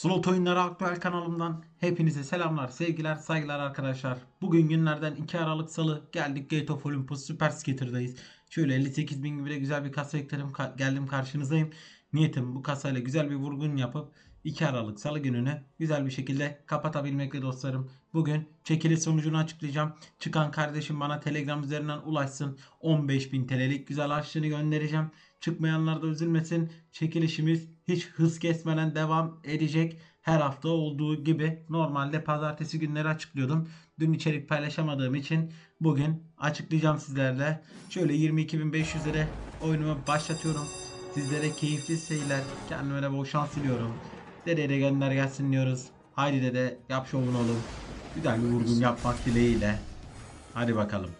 Slot Oyunları Aktüel kanalımdan hepinize selamlar, sevgiler, saygılar arkadaşlar. Bugün günlerden 2 Aralık Salı geldik Gate of Olympus Super Skater'dayız. Şöyle 58 bin gibi de güzel bir kasa ekledim, ka- geldim karşınızdayım. Niyetim bu kasayla güzel bir vurgun yapıp 2 Aralık Salı gününü güzel bir şekilde kapatabilmekle dostlarım. Bugün çekiliş sonucunu açıklayacağım. Çıkan kardeşim bana Telegram üzerinden ulaşsın. 15.000 TL'lik güzel harçlığını göndereceğim. Çıkmayanlar da üzülmesin. Çekilişimiz hiç hız kesmeden devam edecek. Her hafta olduğu gibi normalde pazartesi günleri açıklıyordum. Dün içerik paylaşamadığım için bugün açıklayacağım sizlerle. Şöyle 22.500 lira oyunumu başlatıyorum. Sizlere keyifli seyirler. Kendime de bol şans diliyorum. Dedeye de gönder gelsin diyoruz. Haydi dede yap şovunu oğlum. Güzel bir vurgun yapmak dileğiyle. Hadi bakalım.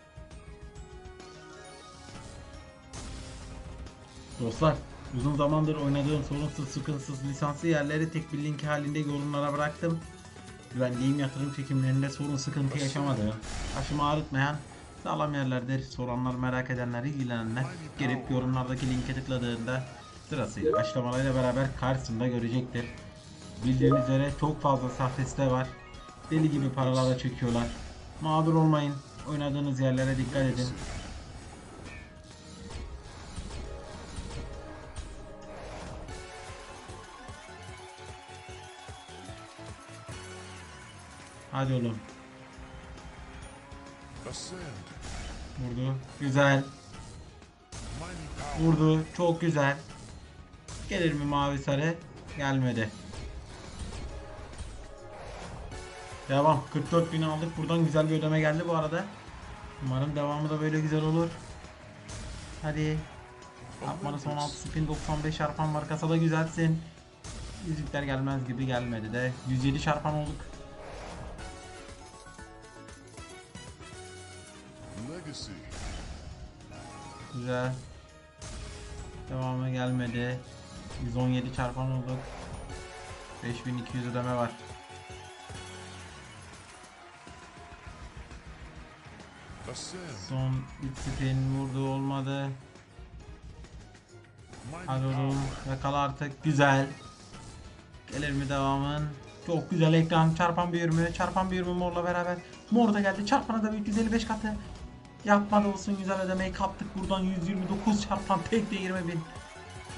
Dostlar uzun zamandır oynadığım sorunsuz sıkıntısız lisanslı yerleri tek bir link halinde yorumlara bıraktım. Güvenliğim yatırım çekimlerinde sorun sıkıntı yaşamadığım, başımı ağrıtmayan sağlam yerlerdir. Soranlar merak edenler ilgilenenler gelip yorumlardaki linke tıkladığında sırasıyla açlamalarıyla beraber karşısında görecektir. Bildiğiniz üzere çok fazla sahte site var. Deli gibi paralara çekiyorlar. Mağdur olmayın. Oynadığınız yerlere dikkat edin. Hadi oğlum. Vurdu. Güzel. Vurdu. Çok güzel. Gelir mi mavi sarı? Gelmedi. Devam. 44 bin aldık. Buradan güzel bir ödeme geldi bu arada. Umarım devamı da böyle güzel olur. Hadi. Yapmanın son 6 spin 95 çarpan var. Kasada güzelsin. Yüzükler gelmez gibi gelmedi de. 107 çarpan olduk. Güzel. Devamı gelmedi. 117 çarpan olduk. 5200 ödeme var. Son 3 spin vurdu olmadı. Hadi oğlum yakala artık. Güzel. Gelir mi devamın? Çok güzel ekran. Çarpan bir yürümü. Çarpan bir yürümü morla beraber. Mor da geldi. Çarpana da 355 katı. Yapmadı olsun güzel ödemeyi kaptık. Buradan 129 çarpan tek de 20 bin.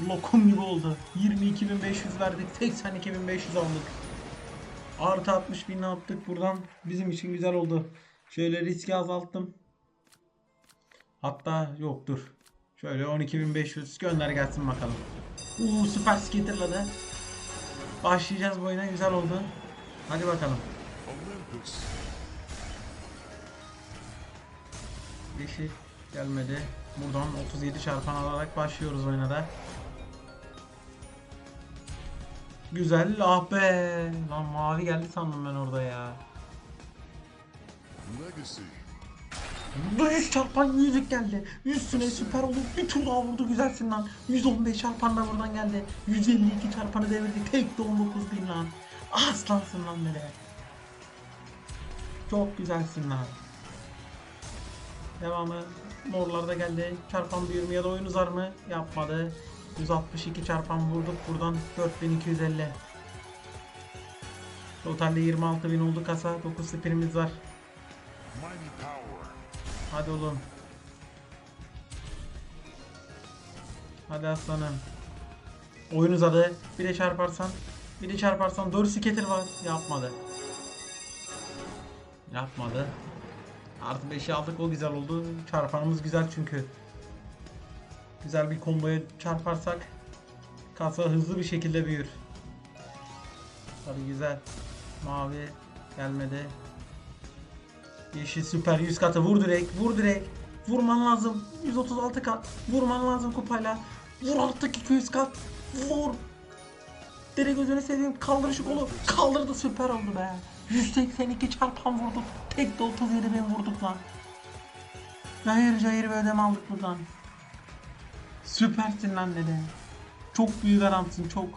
Lokum gibi oldu. 22.500 verdik. 82.500 aldık. Artı 60 bin yaptık buradan. Bizim için güzel oldu. Şöyle riski azalttım. Hatta yok dur. Şöyle 12.500 gönder gelsin bakalım. Uuu süper skaterladı. Başlayacağız bu oyuna güzel oldu. Hadi bakalım. Yeşil gelmedi. Buradan 37 çarpan alarak başlıyoruz oyuna da. Güzel ah be. Lan mavi geldi sandım ben orada ya. Legacy. 100 çarpan yüzük geldi. Üstüne süper oldu. Bir tur daha vurdu güzelsin lan. 115 çarpan da buradan geldi. 152 çarpanı devirdi. Tek de 19 bin lan. Aslansın lan böyle. Çok güzelsin lan. Devamı morlarda geldi. Çarpan büyür mü ya da oyun uzar mı? Yapmadı. 162 çarpan vurduk buradan 4250. Totalde 26 bin oldu kasa. 9 spinimiz var. Hadi oğlum. Hadi aslanım. Oyun uzadı. Bir de çarparsan. Bir de çarparsan. Doğru skater var. Yapmadı. Yapmadı. Artı 5'i aldık o güzel oldu. Çarpanımız güzel çünkü. Güzel bir komboya çarparsak kasa hızlı bir şekilde büyür. Hadi güzel. Mavi gelmedi. Yeşil süper 100 katı vur direkt vur direkt. Vurman lazım. 136 kat. Vurman lazım kupayla. Vur artık 200 kat. Vur. Direkt gözünü seveyim kaldır şu kolu. Kaldırdı süper oldu be. 182 çarpan vurduk. Tek de 37 bin vurduk lan. Cayır cayır bir ödeme aldık buradan. Süpersin lan dede. Çok büyük adamsın çok.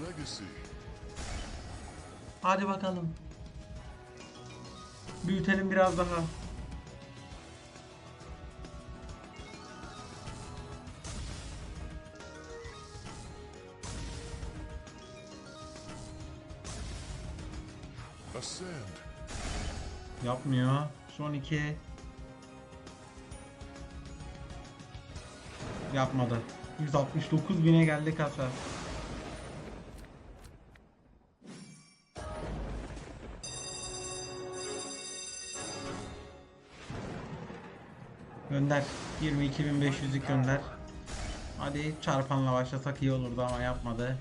Legacy. Hadi bakalım. Büyütelim biraz daha. Yapmıyor. Son iki. Yapmadı. 169 bine geldi kasa. Gönder. 22.500'lük gönder. Hadi çarpanla başlasak iyi olurdu ama yapmadı.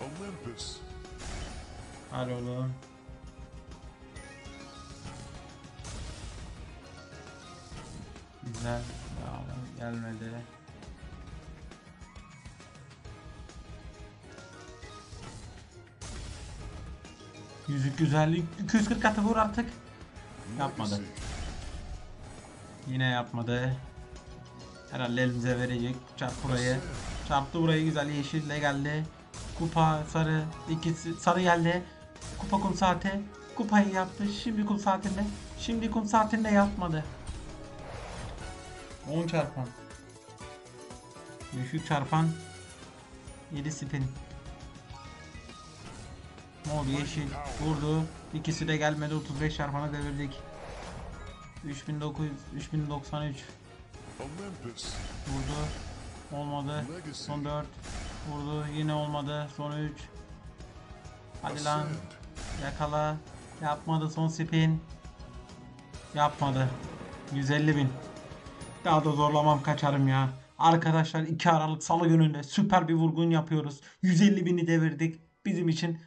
Olympus. Hadi oğlum. Güzel. Ya, gelmedi. Yüzük güzellik. 240 katı vur artık. Yapmadı. Yine yapmadı. Herhalde elimize verecek. Çarp burayı. Çarptı burayı güzel yeşille geldi. Kupa sarı ikisi sarı geldi. Kupa kum saati. Kupayı yaptı. Şimdi kum saatinde. Şimdi kum saatinde yapmadı. 10 çarpan. Düşük çarpan. 7 spin. Mor yeşil vurdu. İkisi de gelmedi. 35 çarpana devirdik. 3900 3093 Olympus. vurdu. Olmadı. Son 4 vurdu. Yine olmadı. Son 3. Hadi lan. Yakala. Yapmadı son spin. Yapmadı. 150 bin. Daha da zorlamam kaçarım ya. Arkadaşlar 2 Aralık Salı gününde süper bir vurgun yapıyoruz. 150 bini devirdik. Bizim için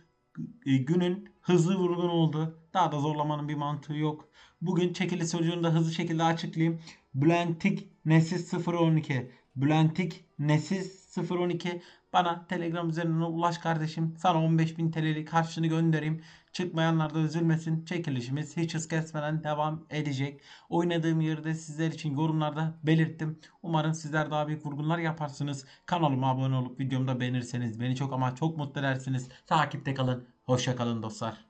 e, günün hızlı vurgun oldu. Daha da zorlamanın bir mantığı yok. Bugün çekili sonucunu da hızlı şekilde açıklayayım. Blentik Nesis 012. Blentik Nesis 012 bana Telegram üzerinden ulaş kardeşim. Sana 15.000 TL'lik harçlığını göndereyim. Çıkmayanlar da üzülmesin. Çekilişimiz hiç hız kesmeden devam edecek. Oynadığım yeri de sizler için yorumlarda belirttim. Umarım sizler daha büyük vurgunlar yaparsınız. Kanalıma abone olup videomu da beğenirseniz beni çok ama çok mutlu edersiniz. Takipte kalın. Hoşça kalın dostlar.